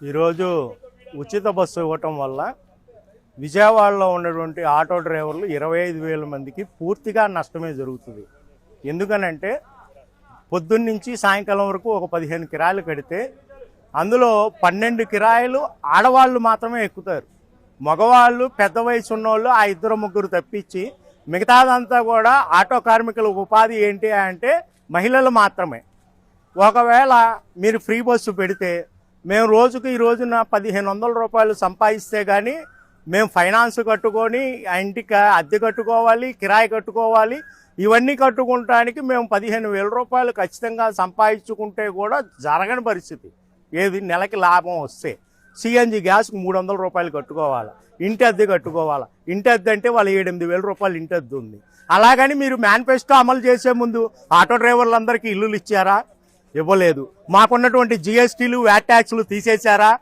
ఈరోజు ఉచిత బస్సు ఇవ్వటం వల్ల విజయవాడలో ఉన్నటువంటి ఆటో డ్రైవర్లు ఇరవై ఐదు వేల మందికి పూర్తిగా నష్టమే జరుగుతుంది. ఎందుకనంటే పొద్దున్నుంచి సాయంకాలం వరకు ఒక పదిహేను కిరాయిలు కడితే అందులో పన్నెండు కిరాయిలు ఆడవాళ్ళు మాత్రమే ఎక్కుతారు. మగవాళ్ళు పెద్ద వయసు ఉన్నోళ్ళు ఆ ఇద్దరు ముగ్గురు తప్పించి మిగతాదంతా కూడా ఆటో కార్మికుల ఉపాధి ఏంటి అంటే మహిళలు మాత్రమే. ఒకవేళ మీరు ఫ్రీ బస్సు పెడితే మేము రోజుకు ఈ రోజున పదిహేను వందల రూపాయలు సంపాదిస్తే కానీ మేము ఫైనాన్స్ కట్టుకొని ఆ ఇంటికి అద్దె కట్టుకోవాలి కిరాయి కట్టుకోవాలి ఇవన్నీ కట్టుకుంటానికి మేము పదిహేను వేల రూపాయలు ఖచ్చితంగా సంపాదించుకుంటే కూడా జరగని పరిస్థితి. ఏది నెలకి లాభం వస్తే. సిఎన్జి గ్యాస్కి మూడు వందల రూపాయలు కట్టుకోవాలి. ఇంటి అద్దె కట్టుకోవాలి. ఇంటి అద్దె అంటే వాళ్ళు ఏడెనిమిది వేల రూపాయలు ఇంటి అద్దె ఉంది. అలాగని మీరు మేనిఫెస్టో అమలు చేసే ముందు ఆటో డ్రైవర్లందరికీ ఇల్లులు ఇచ్చారా? ఇవ్వలేదు. మాకున్నటువంటి జిఎస్టీలు వ్యాట్ ట్యాక్స్లు తీసేశారా?